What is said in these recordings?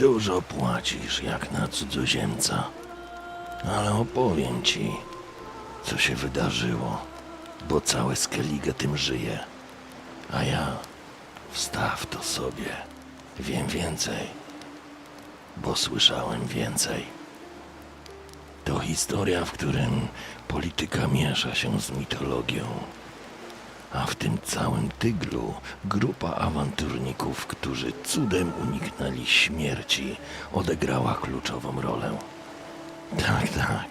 Dużo płacisz jak na cudzoziemca, ale opowiem ci, co się wydarzyło, bo całe Skellige tym żyje. A ja wstaw to sobie. Wiem więcej, bo słyszałem więcej. To historia, w którym polityka miesza się z mitologią. A w tym całym tyglu grupa awanturników, którzy cudem uniknęli śmierci, odegrała kluczową rolę. Tak, tak.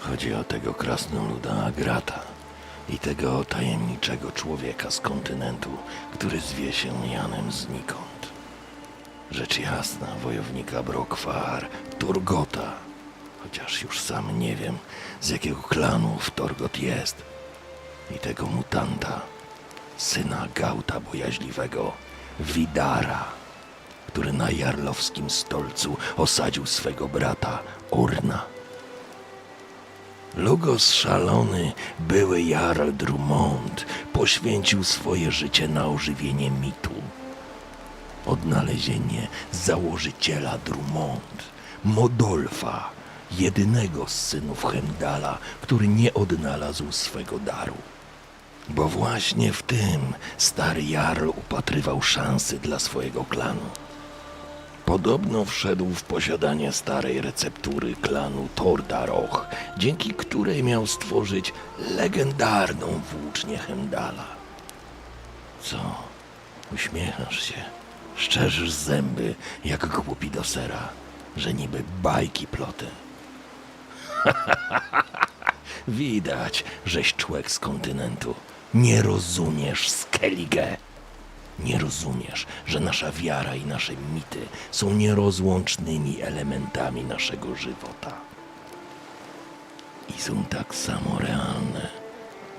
Chodzi o tego krasnoluda Agrata i tego tajemniczego człowieka z kontynentu, który zwie się Janem znikąd. Rzecz jasna, wojownika Brokwar, Turgota, chociaż już sam nie wiem, z jakiego klanu w Torgot jest i tego mutanta, syna Gauta Bojaźliwego, Widara, który na jarlowskim stolcu osadził swego brata Orna. Lugos szalony, były Jarl Drummond, poświęcił swoje życie na ożywienie mitu. Odnalezienie założyciela Drummond, Modolfa, jedynego z synów Hemdala, który nie odnalazł swego daru. Bo właśnie w tym stary Jarl upatrywał szansy dla swojego klanu. Podobno wszedł w posiadanie starej receptury klanu Tordaroch, dzięki której miał stworzyć legendarną włócznię Hemdala. Co? Uśmiechasz się, szczerzysz zęby jak głupi do sera, że niby bajki plotę. Widać, żeś człowiek z kontynentu. Nie rozumiesz Skellige. Nie rozumiesz, że nasza wiara i nasze mity są nierozłącznymi elementami naszego żywota. I są tak samo realne,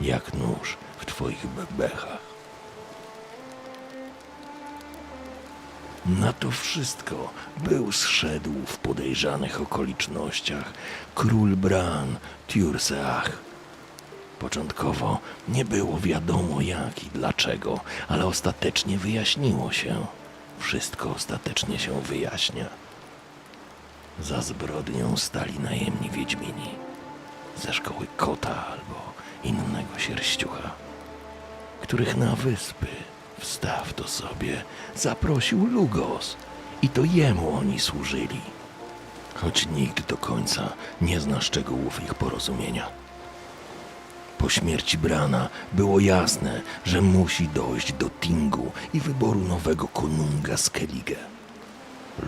jak nóż w twoich bebechach. Na to wszystko był zszedł w podejrzanych okolicznościach król Bran Tjurseach. Początkowo nie było wiadomo jak i dlaczego, ale ostatecznie wyjaśniło się. Wszystko ostatecznie się wyjaśnia. Za zbrodnią stali najemni wiedźmini. Ze szkoły kota albo innego sierściucha, których na wyspy, wstaw to sobie, zaprosił Lugos i to jemu oni służyli. Choć nikt do końca nie zna szczegółów ich porozumienia. Po śmierci Brana było jasne, że musi dojść do Tingu i wyboru nowego konunga Skellige.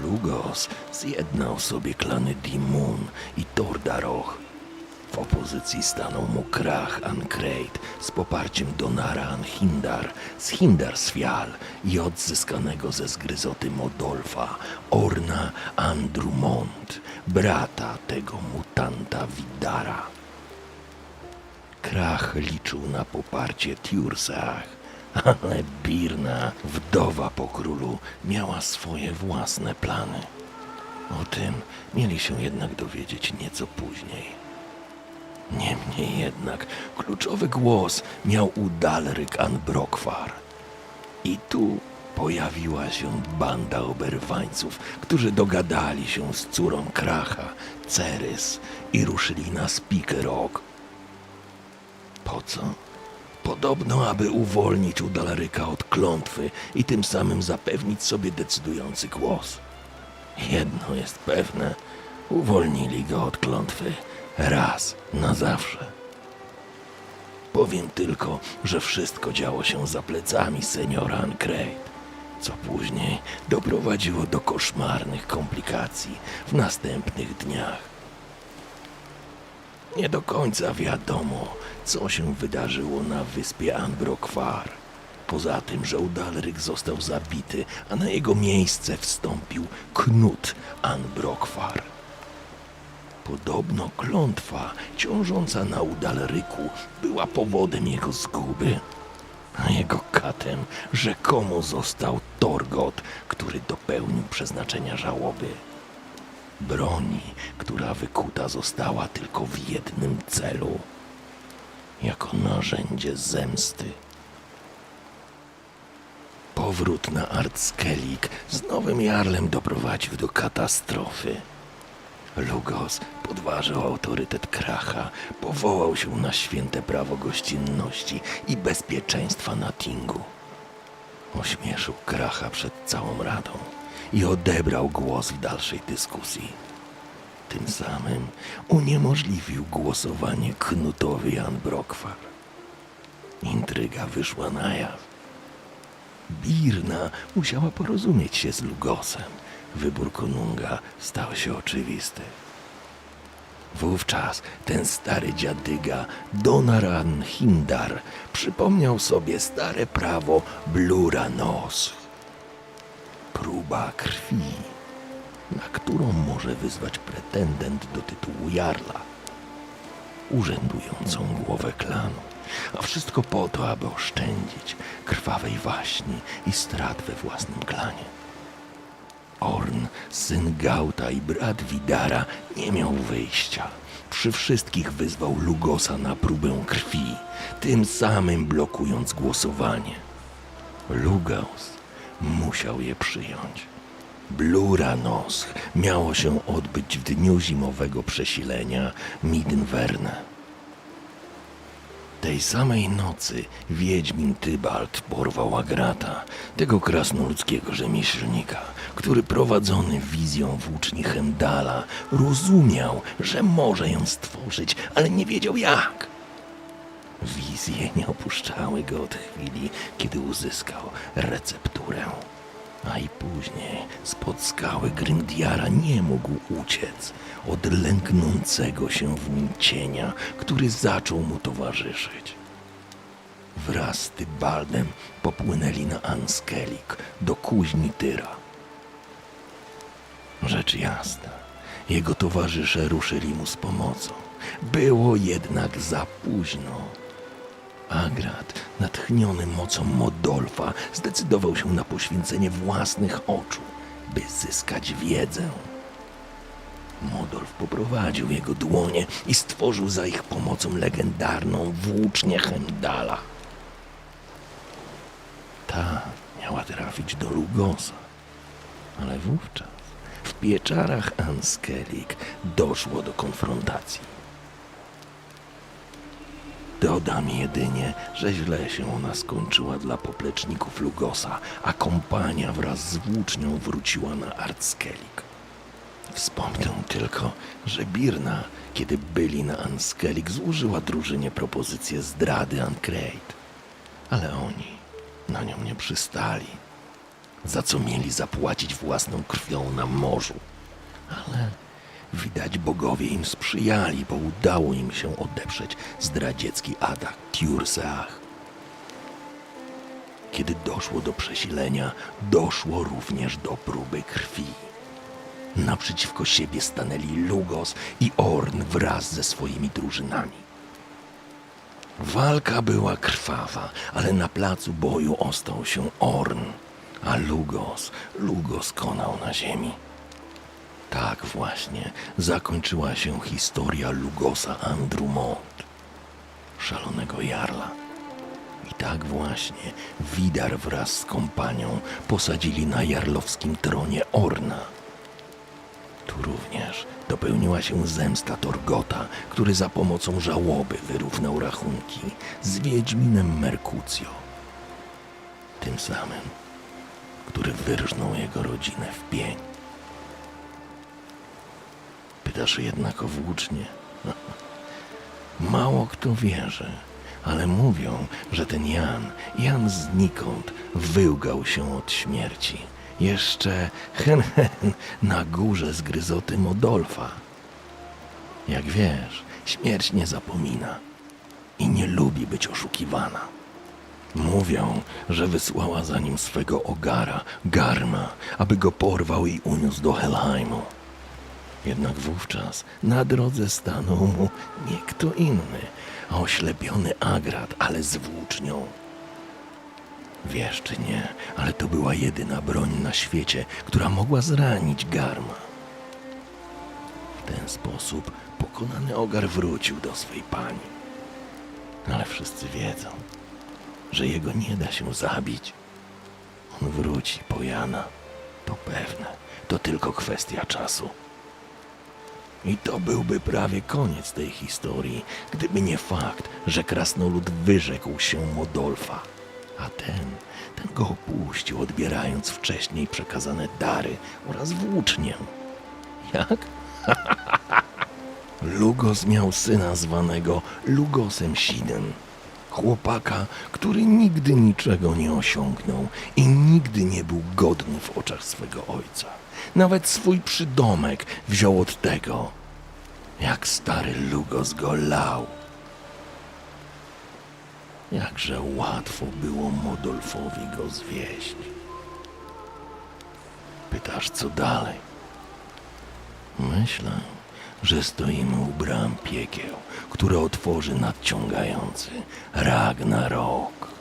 Lugos zjednał sobie klany Dimun i Tordaroch. W opozycji stanął mu Krach Ankreid z poparciem Donara Anhindar z Hindarsfjall i odzyskanego ze zgryzoty Modolfa Orna Andrumont, brata tego mutanta Widara. Krach liczył na poparcie Tiursach, ale Birna, wdowa po królu, miała swoje własne plany. O tym mieli się jednak dowiedzieć nieco później. Niemniej jednak kluczowy głos miał u Dalryk Anbrokwar. I tu pojawiła się banda oberwańców, którzy dogadali się z córą Kracha, Cerys i ruszyli na Spikerok, po co? Podobno, aby uwolnić Udalaryka od klątwy i tym samym zapewnić sobie decydujący głos. Jedno jest pewne, uwolnili go od klątwy raz na zawsze. Powiem tylko, że wszystko działo się za plecami seniora Ancrate, co później doprowadziło do koszmarnych komplikacji w następnych dniach. Nie do końca wiadomo, co się wydarzyło na wyspie Anbrokwar. Poza tym, że Udalryk został zabity, a na jego miejsce wstąpił Knut Anbrokwar. Podobno klątwa ciążąca na Udalryku była powodem jego zguby, a jego katem rzekomo został Torgot, który dopełnił przeznaczenia żałoby broni, która wykuta została tylko w jednym celu jako narzędzie zemsty. Po powrót na Artskelik z nowym jarlem doprowadził do katastrofy. Lugos podważył autorytet Kracha, powołał się na święte prawo gościnności i bezpieczeństwa na Tingu. Ośmieszył Kracha przed całą radą i odebrał głos w dalszej dyskusji. Tym samym uniemożliwił głosowanie Knutowi Jan Brokwar. Intryga wyszła na jaw. Birna musiała porozumieć się z Lugosem. Wybór konunga stał się oczywisty. Wówczas ten stary dziadyga Donaran Hindar przypomniał sobie stare prawo Blura. Próba krwi, na którą może wyzwać pretendent do tytułu jarla. Urzędującą głowę klanu, a wszystko po to, aby oszczędzić krwawej waśni i strat we własnym klanie. Orn, syn Gauta i brat Widara nie miał wyjścia. Przy wszystkich wyzwał Lugosa na próbę krwi, tym samym blokując głosowanie. Lugos musiał je przyjąć. Blura Nosch miało się odbyć w dniu zimowego przesilenia Middenwerne. Tej samej nocy Wiedźmin Tybalt porwał Agrata, tego krasnoludzkiego rzemieślnika, który prowadzony wizją włóczni Hemdala rozumiał, że może ją stworzyć, ale nie wiedział jak. Wizje nie opuszczały go od chwili, kiedy uzyskał recepturę. A i później spod skały Grindiara nie mógł uciec od lęknącego się w nim cienia, który zaczął mu towarzyszyć. Wraz z Tybaldem popłynęli na Anskelik do kuźni Tyra. Rzecz jasna, jego towarzysze ruszyli mu z pomocą. Było jednak za późno. Agrat, natchniony mocą Modolfa, zdecydował się na poświęcenie własnych oczu, by zyskać wiedzę. Modolf poprowadził jego dłonie i stworzył za ich pomocą legendarną włócznię Hemdala. Ta miała trafić do Lugosa, ale wówczas w pieczarach Anskelik doszło do konfrontacji. Dodam jedynie, że źle się ona skończyła dla popleczników Lugosa, a kompania wraz z włócznią wróciła na Artskelik. Wspomnę tylko, że Birna, kiedy byli na Anskelik, złożyła drużynie propozycję zdrady Ancreit. Ale oni na nią nie przystali, za co mieli zapłacić własną krwią na morzu. Ale widać bogowie im sprzyjali, bo udało im się odeprzeć zdradziecki atak Tiurseach. Kiedy doszło do przesilenia, doszło również do próby krwi. Naprzeciwko siebie stanęli Lugos i Orn wraz ze swoimi drużynami. Walka była krwawa, ale na placu boju ostał się Orn, a Lugos, Lugos konał na ziemi. Tak właśnie zakończyła się historia Lugosa Andrumont, szalonego jarla. I tak właśnie Widar wraz z kompanią posadzili na jarlowskim tronie Orna. Tu również dopełniła się zemsta Torgota, który za pomocą żałoby wyrównał rachunki z Wiedźminem Merkucjo. Tym samym, który wyrżnął jego rodzinę w pień. Pytasz jednak o włócznie? Mało kto wierzy, ale mówią, że ten Jan, Jan znikąd, wyłgał się od śmierci. Jeszcze hen, hen na górze zgryzoty Modolfa. Jak wiesz, śmierć nie zapomina i nie lubi być oszukiwana. Mówią, że wysłała za nim swego ogara, Garma, aby go porwał i uniósł do Helheimu. Jednak wówczas na drodze stanął mu nie kto inny, a oślepiony Agrat, ale z włócznią. Wiesz czy nie, ale to była jedyna broń na świecie, która mogła zranić Garma. W ten sposób pokonany Ogar wrócił do swej pani. Ale wszyscy wiedzą, że jego nie da się zabić. On wróci po Jana. To pewne. To tylko kwestia czasu. I to byłby prawie koniec tej historii, gdyby nie fakt, że krasnolud wyrzekł się Modolfa. A ten, ten go opuścił, odbierając wcześniej przekazane dary oraz włócznię. Jak? Lugos miał syna zwanego Lugosem Sidem. Chłopaka, który nigdy niczego nie osiągnął i nigdy nie był godny w oczach swego ojca. Nawet swój przydomek wziął od tego, jak stary Lugos go lał. Jakże łatwo było Modolfowi go zwieść. Pytasz, co dalej? Myślę, że stoimy u bram piekieł, które otworzy nadciągający Ragnarok.